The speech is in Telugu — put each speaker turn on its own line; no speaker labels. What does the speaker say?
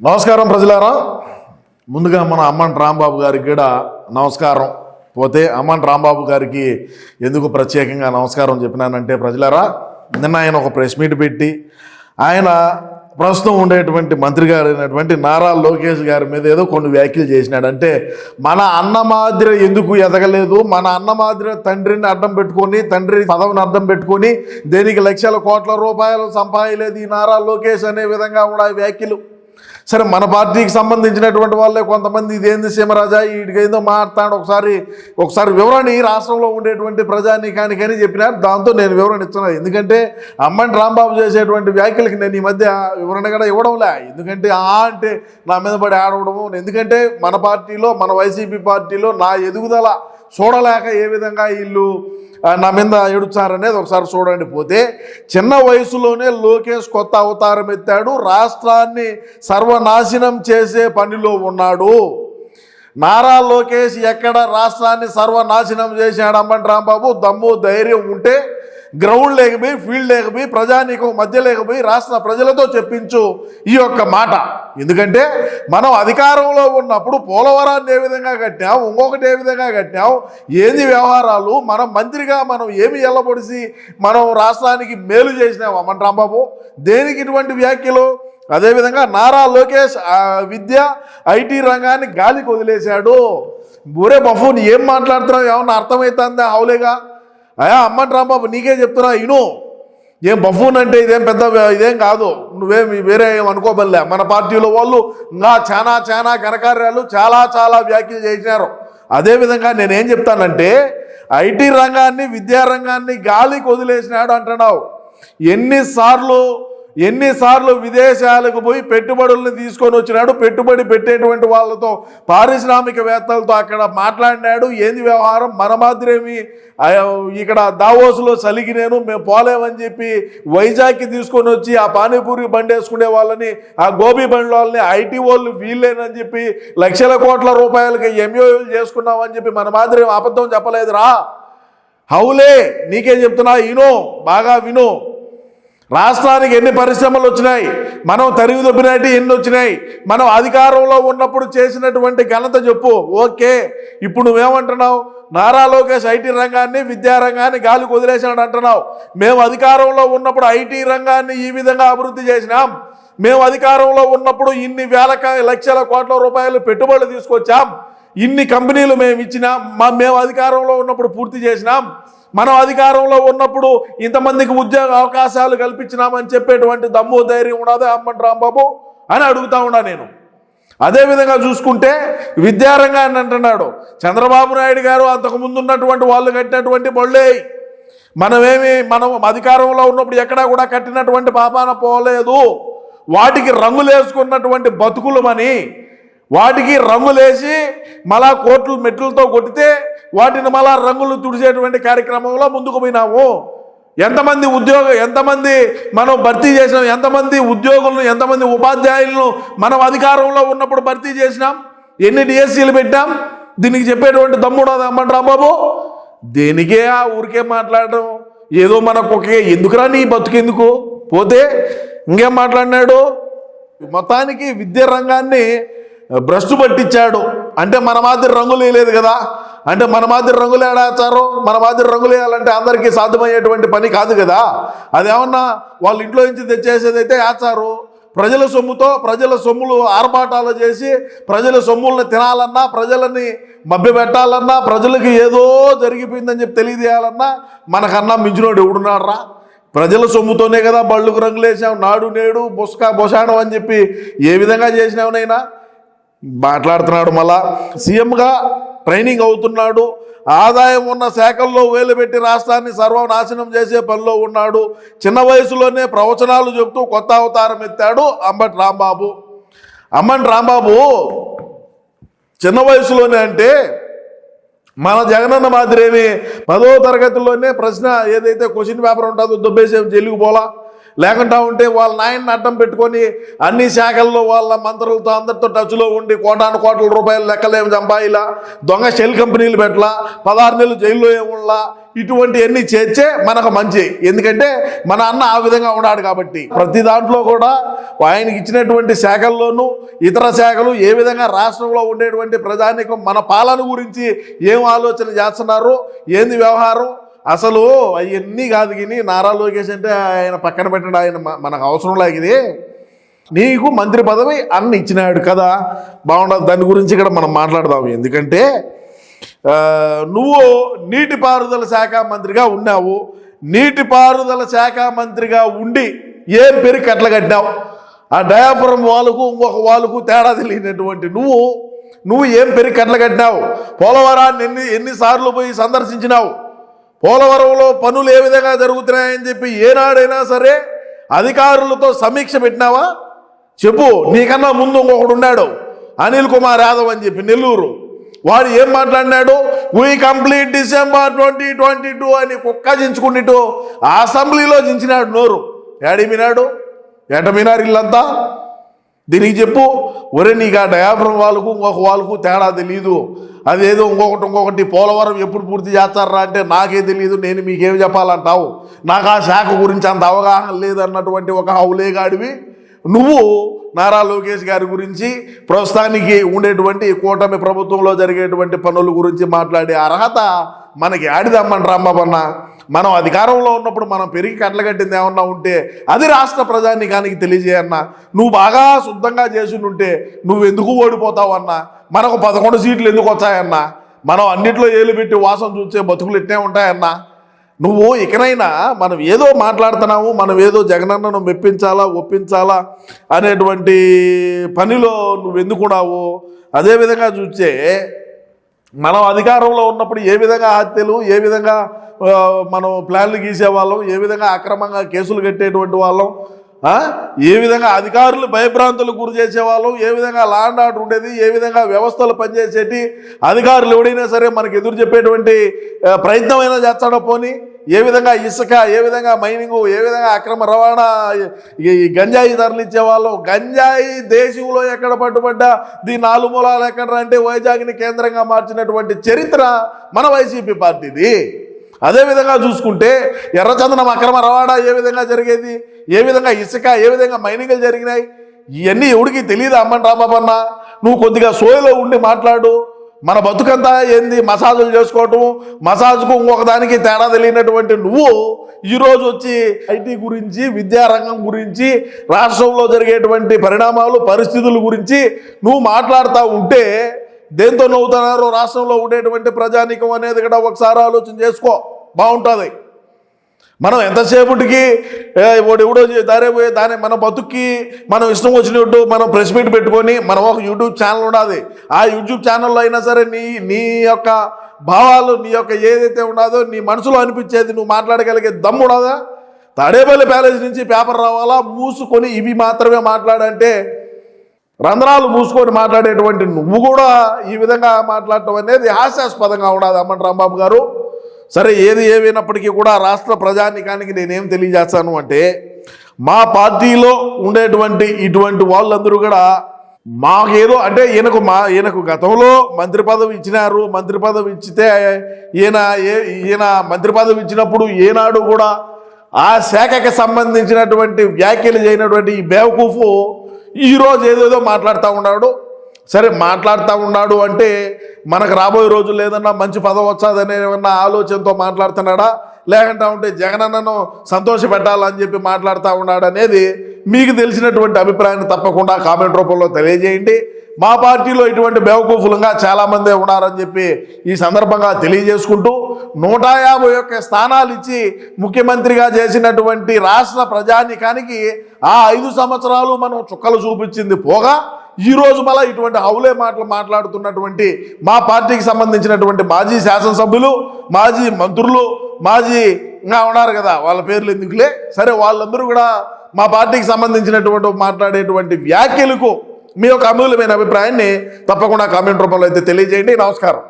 నమస్కారం ప్రజలారా. ముందుగా మన అమ్మన్ రాంబాబు గారికి కూడా నమస్కారం. పోతే అమ్మన్ రాంబాబు గారికి ఎందుకు ప్రత్యేకంగా నమస్కారం చెప్పినానంటే ప్రజలారా నిన్న ఆయన ఒక ప్రెస్ మీట్ పెట్టి ఆయన ప్రస్తుతం ఉండేటువంటి మంత్రి గారు అయినటువంటి నారా లోకేష్ గారి మీద ఏదో కొన్ని వ్యాఖ్యలు చేసినాడంటే మన అన్న మాదిరి ఎందుకు ఎదగలేదు? మన అన్న మాదిరి తండ్రిని అడ్డం పెట్టుకొని తండ్రి పదవిని అడ్డం పెట్టుకొని దేనికి లక్షల కోట్ల రూపాయలు సంపాదలేదు ఈ నారా లోకేష్ అనే విధంగా కూడా వ్యాఖ్యలు. సరే మన పార్టీకి సంబంధించినటువంటి వాళ్ళే కొంతమంది ఇదేంది సీమరాజా వీటికేందో మాట్లాడు ఒకసారి ఒకసారి వివరణ ఈ రాష్ట్రంలో ఉండేటువంటి ప్రజానీకానికని చెప్పినారు. దాంతో నేను వివరణ ఇస్తున్నాను ఎందుకంటే అమ్మని రాంబాబు చేసేటువంటి వ్యాఖ్యలకి నేను ఈ మధ్య వివరణ కూడా ఇవ్వడంలే. ఎందుకంటే ఆ అంటే నా మీద పడి ఆడవడము. ఎందుకంటే మన పార్టీలో మన వైసీపీ పార్టీలో నా ఎదుగుదల చూడలేక ఏ విధంగా వీళ్ళు నా మీద ఎడుచారనేది ఒకసారి చూడండి. పోతే చిన్న వయసులోనే లోకేష్ కొత్త అవతారం ఎత్తాడు రాష్ట్రాన్ని సర్వనాశనం చేసే పనిలో ఉన్నాడు. నారా లోకేష్ ఎక్కడ రాష్ట్రాన్ని సర్వనాశనం చేశాడు? అమ్మంటి రాంబాబు దమ్ము ధైర్యం ఉంటే గ్రౌండ్ లేకపోయి ఫీల్డ్ లేకపోయి ప్రజానీకం మధ్య లేకపోయి రాష్ట్ర ప్రజలతో చెప్పించు ఈ యొక్క మాట. ఎందుకంటే మనం అధికారంలో ఉన్నప్పుడు పోలవరాన్ని ఏ విధంగా కట్టాం ఇంకొకటి ఏ విధంగా కట్టాం ఏంది వ్యవహారాలు మనం మంత్రిగా మనం ఏమి ఎల్లబొడిసి మనం రాష్ట్రానికి మేలు చేసినాం మన రాంబాబు దేనికి ఇటువంటి వ్యాఖ్యలు? అదేవిధంగా నారా లోకేష్ విద్య ఐటీ రంగాన్ని గాలికి వదిలేశాడు. బురే బఫూన్ ఏం మాట్లాడుతున్నావు? ఏమన్నా అర్థమవుతుందా హౌలేగా అయా అమ్మని రాంబాబు నీకే చెప్తున్నా ఇను. ఏం బఫూన్ అంటే ఇదేం పెద్ద ఇదేం కాదు. నువ్వేం వేరే ఏం అనుకోబల్లే మన పార్టీలో వాళ్ళు ఇంకా చాలా చాలా ఘనకార్యాలు చాలా చాలా వ్యాఖ్యలు చేసినారు. అదేవిధంగా నేనేం చెప్తానంటే ఐటీ రంగాన్ని విద్యారంగాన్ని గాలికి వదిలేసినాడు అంటున్నావు. ఎన్నిసార్లు ఎన్నిసార్లు విదేశాలకు పోయి పెట్టుబడుల్ని తీసుకొని వచ్చినాడు. పెట్టుబడి పెట్టేటువంటి వాళ్ళతో పారిశ్రామికవేత్తలతో అక్కడ మాట్లాడినాడు. ఏంది వ్యవహారం? మన మాదిరేమి ఇక్కడ దావోసులో చలిగి నేను మేము పోలేమని చెప్పి వైజాగ్కి తీసుకొని వచ్చి ఆ పానీపూరి బండి వేసుకునే వాళ్ళని ఆ గోబీ బండి వాళ్ళని ఐటీ వాళ్ళు వీళ్ళేనని చెప్పి లక్షల కోట్ల రూపాయలకి ఎంఓయూలు చేసుకున్నామని చెప్పి మన మాదిరి అబద్ధం చెప్పలేదురా. హౌలే నీకే చెప్తున్నా? విను బాగా విను. రాష్ట్రానికి ఎన్ని పరిశ్రమలు వచ్చినాయి? మనం తరిగి దొబ్బినట్టు ఎన్ని వచ్చినాయి? మనం అధికారంలో ఉన్నప్పుడు చేసినటువంటి ఘనత చెప్పు. ఓకే. ఇప్పుడు నువ్వేమంటున్నావు? నారా లోకేష్ ఐటీ రంగాన్ని విద్యారంగాన్ని గాలి గాలికి అంటున్నావు. మేము అధికారంలో ఉన్నప్పుడు ఐటీ రంగాన్ని ఈ విధంగా అభివృద్ధి చేసినాం. మేము అధికారంలో ఉన్నప్పుడు ఇన్ని వేల లక్షల కోట్ల రూపాయలు పెట్టుబడులు తీసుకొచ్చాం. ఇన్ని కంపెనీలు మేము ఇచ్చినాం. మా మేము అధికారంలో ఉన్నప్పుడు పూర్తి చేసినాం. మనం అధికారంలో ఉన్నప్పుడు ఇంతమందికి ఉద్యోగ అవకాశాలు కల్పించినామని చెప్పేటువంటి దమ్ము ధైర్యం ఉండదు అమ్మంటి రాంబాబు అని అడుగుతా ఉన్నా నేను. అదేవిధంగా చూసుకుంటే విద్యారంగాన్ని అంటున్నాడు. చంద్రబాబు నాయుడు గారు అంతకు ముందు ఉన్నటువంటి వాళ్ళు కట్టినటువంటి బళ్ళే మనమేమి మనం అధికారంలో ఉన్నప్పుడు ఎక్కడా కూడా కట్టినటువంటి పాపాన పోలేదు. వాటికి రంగులేసుకున్నటువంటి బతుకులమని వాటికి రంగులేసి మళ్ళా కోట్లు మెట్లతో కొట్టితే వాటిని మళ్ళా రంగులు తుడిచేటువంటి కార్యక్రమంలో ముందుకు పోయినాము. ఎంతమంది ఉద్యోగ ఎంతమంది మనం భర్తీ చేసినాం ఎంతమంది ఉద్యోగులను ఎంతమంది ఉపాధ్యాయులను మనం అధికారంలో ఉన్నప్పుడు భర్తీ చేసినాం ఎన్ని డిఎస్సీలు పెట్టాం దీనికి చెప్పేటువంటి తమ్ముడు అమ్మంటారా బాబు? దేనికే ఆ ఊరికే మాట్లాడడం? ఏదో మనకు ఒక ఎందుకురా నీ బతుకెందుకు పోతే ఇంకేం మాట్లాడినాడు? మొత్తానికి విద్యా రంగాన్ని భ్రష్టు పట్టించాడు. అంటే మన మాదిరి రంగులు వేయలేదు కదా? అంటే మన మాదిరి రంగులు ఏడాచారు మన మాదిరి రంగులు వేయాలంటే అందరికీ సాధ్యమయ్యేటువంటి పని కాదు కదా? అదేమన్నా వాళ్ళ ఇంట్లో నుంచి తెచ్చేసేదైతే ఆచారు ప్రజల సొమ్ముతో ప్రజల సొమ్ములు ఆర్భాటాలు చేసి ప్రజల సొమ్ములను తినాలన్నా ప్రజలని మభ్యపెట్టాలన్నా ప్రజలకు ఏదో జరిగిపోయిందని చెప్పి తెలియజేయాలన్నా మనకన్నా మించినోడు ఎవడున్నాడరా? ప్రజల సొమ్ముతోనే కదా బళ్ళుకు రంగులేసాం నాడు నేడు బుసక బొసాడం అని చెప్పి ఏ విధంగా చేసినావునైనా మాట్లాడుతున్నాడు మళ్ళా. సీఎంగా ట్రైనింగ్ అవుతున్నాడు. ఆదాయం ఉన్న శాఖల్లో వేలు పెట్టి రాష్ట్రాన్ని సర్వనాశనం చేసే పనిలో ఉన్నాడు. చిన్న వయసులోనే ప్రవచనాలు చెబుతూ కొత్త అవతారం ఎత్తాడు అంబటి రాంబాబు. అమ్మటి రాంబాబు చిన్న వయసులోనే అంటే మన జగనన్న మాదిరేమి పదో తరగతిలోనే ప్రశ్న ఏదైతే క్వశ్చన్ పేపర్ ఉంటుందో దుబ్బేసే జైలుకు పోలా? లేకుండా ఉంటే వాళ్ళ నాయన్ని అడ్డం పెట్టుకొని అన్ని శాఖల్లో వాళ్ళ మంత్రులతో అందరితో టచ్లో ఉండి కోటాను కోట్ల రూపాయలు లెక్కలేమి చంపాయిలా దొంగ షెల్ కంపెనీలు పెట్టలా పదహారు నెలలు జైల్లో ఏముండలా ఇటువంటివన్నీ చేర్చే మనకు మంచి. ఎందుకంటే మన అన్న ఆ విధంగా ఉన్నాడు కాబట్టి. ప్రతి దాంట్లో కూడా ఆయనకి ఇచ్చినటువంటి శాఖల్లోనూ ఇతర శాఖలు ఏ విధంగా రాష్ట్రంలో ఉండేటువంటి ప్రజానికం మన పాలన గురించి ఏం ఆలోచన చేస్తున్నారు ఏంది వ్యవహారం అసలు అవన్నీ కాదు కానీ నారా లోకేష్ అంటే ఆయన పక్కన పెట్టండి ఆయన మనకు అవసరం లాగిది నీకు మంత్రి పదవి అన్న ఇచ్చినాడు కదా. బాగుండదు దాని గురించి ఇక్కడ మనం మాట్లాడదాం ఎందుకంటే నువ్వు నీటిపారుదల శాఖ మంత్రిగా ఉన్నావు. నీటిపారుదల శాఖ మంత్రిగా ఉండి ఏం పేరు కట్టలు ఆ డయాపురం వాళ్ళకు ఇంకొక వాళ్ళకు తేడా తెలియనటువంటి నువ్వు నువ్వు ఏం పెరిగి కట్టలు కట్టినావు? పోలవరాన్ని ఎన్ని ఎన్నిసార్లు పోయి సందర్శించినావు? పోలవరంలో పనులు ఏ విధంగా జరుగుతున్నాయని చెప్పి ఏనాడైనా సరే అధికారులతో సమీక్ష పెట్టినావా? చెప్పు నీకన్నా ముందు ఇంకొకడు ఉన్నాడు అనిల్ కుమార్ యాదవ్ అని చెప్పి నెల్లూరు. వాడు ఏం మాట్లాడినాడు? We complete December twenty twenty two అని కుక్క చించుకుంటూ అసెంబ్లీలో చించినాడు నోరు. ఏడిమినాడు ఎటమినారు ఇల్లంతా? దీనికి చెప్పు ఒరే నీకు ఆ డయాఫ్రమ్ వాళ్ళకు ఇంకొక వాళ్ళకు తేడా తెలియదు అదేదో ఇంకొకటి ఇంకొకటి పోలవరం ఎప్పుడు పూర్తి చేస్తారా అంటే నాకే తెలియదు నేను మీకేం చెప్పాలంటావు? నాకు ఆ శాఖ గురించి అంత అవగాహన లేదన్నటువంటి ఒక హౌలేగాడివి నువ్వు నారా లోకేష్ గారి గురించి ప్రస్తుతానికి ఉండేటువంటి కూటమి ప్రభుత్వంలో జరిగేటువంటి పనుల గురించి మాట్లాడే అర్హత మనకి ఆడిదమ్మని రామ్మన్న మనం అధికారంలో ఉన్నప్పుడు మనం పెరిగి కట్టలగట్టింది ఏమన్నా ఉంటే అది రాష్ట్ర ప్రజానికానికి తెలియజేయన్నా? నువ్వు బాగా శుద్ధంగా చేసుంటే నువ్వెందుకు నువ్వు ఎందుకు ఓడిపోతావు మనకు పదకొండు సీట్లు ఎందుకు వచ్చాయన్నా? మనం అన్నిట్లో ఏలు పెట్టి వాసన చూసే బతుకులు ఎట్టే ఉంటాయన్నా? నువ్వు ఇకనైనా మనం ఏదో మాట్లాడుతున్నాము మనం ఏదో జగనన్నను మెప్పించాలా ఒప్పించాలా అనేటువంటి పనిలో నువ్వెందుకున్నావు? అదేవిధంగా చూస్తే మనం అధికారంలో ఉన్నప్పుడు ఏ విధంగా హత్యలు ఏ విధంగా మనం ప్లాన్లు గీసేవాళ్ళం ఏ విధంగా అక్రమంగా కేసులు కట్టేటువంటి వాళ్ళం ఏ విధంగా అధికారులు భయభ్రాంతులు గురి చేసేవాళ్ళం ఏ విధంగా లాండ్ ఆర్డర్ ఉండేది ఏ విధంగా వ్యవస్థలు పనిచేసేటి అధికారులు ఎవడైనా సరే మనకు ఎదురు చెప్పేటువంటి ప్రయత్నమైనా ప్రయత్నం అయినా చేస్తాడో పోనీ ఏ విధంగా ఇసుక ఏ విధంగా మైనింగ్ ఏ విధంగా అక్రమ రవాణా ఈ గంజాయి ధరలు ఇచ్చేవాళ్ళు గంజాయి దేశంలో ఎక్కడ పట్టుబడ్డా దీని నాలుగు మూలాలు ఎక్కడ అంటే వైజాగ్ని కేంద్రంగా మార్చినటువంటి చరిత్ర మన వైసీపీ పార్టీది. అదేవిధంగా చూసుకుంటే ఎర్రచందనం అక్రమ రవాణా ఏ విధంగా జరిగేది ఏ విధంగా ఇసుక ఏ విధంగా మైనింగ్లు జరిగినాయి ఇవన్నీ ఎవడికి తెలియదు అమ్మని రామప్పన్న? నువ్వు కొద్దిగా సోయలో ఉండి మాట్లాడు. మన బతుకంతా ఏంది? మసాజులు చేసుకోవటం మసాజ్కు ఇంకొక దానికి తేడా తెలియనటువంటి నువ్వు ఈరోజు వచ్చి ఐటీ గురించి విద్యారంగం గురించి రాష్ట్రంలో జరిగేటువంటి పరిణామాలు పరిస్థితుల గురించి నువ్వు మాట్లాడుతూ ఉంటే దేంతో నవ్వుతున్నారో రాష్ట్రంలో ఉండేటువంటి ప్రజానీకం అనేది కూడా ఒకసారి ఆలోచన చేసుకో. బాగుంటుంది. మనం ఎంతసేపటికి ఏ, వాడు ఎవడో చే- దాని మన బతుక్కి మనం ఇష్టం వచ్చినట్టు మనం ప్రెస్ మీట్ పెట్టుకొని మనం ఒక యూట్యూబ్ ఛానల్ ఉండాలి ఆ యూట్యూబ్ ఛానల్లో అయినా సరే నీ నీ యొక్క భావాలు నీ యొక్క ఏదైతే ఉండదో నీ మనసులో అనిపించేది నువ్వు మాట్లాడగలిగే దమ్ము ఉండదా? తాడేపల్లి ప్యాలెస్ నుంచి పేపర్ రావాలా? మూసుకొని ఇవి మాత్రమే మాట్లాడంటే రంధ్రాలు మూసుకొని మాట్లాడేటువంటి నువ్వు కూడా ఈ విధంగా మాట్లాడటం అనేది హాస్యాస్పదంగా ఉండదు అమ్మన్ రాంబాబు గారు. సరే ఏది ఏమైనప్పటికీ కూడా రాష్ట్ర ప్రజానికానికి నేనేం తెలియజేస్తాను అంటే మా పార్టీలో ఉండేటువంటి ఇటువంటి వాళ్ళందరూ కూడా మాకేదో అంటే ఈయనకు మా ఈయనకు గతంలో మంత్రి పదవి ఇచ్చినారు మంత్రి పదవి ఇచ్చితే ఈయన ఏ ఈయన మంత్రి పదవి ఇచ్చినప్పుడు ఏనాడు కూడా ఆ శాఖకి సంబంధించినటువంటి వ్యాఖ్యలు చేయనటువంటి ఈ బేవకూఫు ఈరోజు ఏదేదో మాట్లాడుతూ ఉన్నాడు. సరే మాట్లాడుతూ ఉన్నాడు అంటే మనకు రాబోయే రోజులు ఏదన్నా మంచి పదవి వచ్చాదనే ఏమన్నా ఆలోచనతో మాట్లాడుతున్నాడా? లేకుండా ఉంటే జగనన్నను సంతోష పెట్టాలని చెప్పి మాట్లాడుతూ ఉన్నాడు అనేది మీకు తెలిసినటువంటి అభిప్రాయాన్ని తప్పకుండా కామెంట్ రూపంలో తెలియజేయండి. మా పార్టీలో ఇటువంటి బేవకూఫులుగా చాలామందే ఉన్నారని చెప్పి ఈ సందర్భంగా తెలియజేసుకుంటూ నూట యాభై ఒక్క స్థానాలు ఇచ్చి ముఖ్యమంత్రిగా చేసినటువంటి రాష్ట్ర ప్రజానికానికి ఆ ఐదు సంవత్సరాలు మనం చుక్కలు చూపించింది పోగా ఈరోజు మళ్ళీ ఇటువంటి హౌలే మాటలు మాట్లాడుతున్నటువంటి మా పార్టీకి సంబంధించినటువంటి మాజీ శాసనసభ్యులు మాజీ మంత్రులు మాజీ ఇంకా ఉన్నారు కదా వాళ్ళ పేర్లు ఎందుకులే? సరే వాళ్ళందరూ కూడా మా పార్టీకి సంబంధించినటువంటి మాట్లాడేటువంటి వ్యాఖ్యలకు మీ యొక్క అమూల్యమైన అభిప్రాయాన్ని తప్పకుండా కామెంట్ రూపంలో అయితే తెలియజేయండి. నమస్కారం.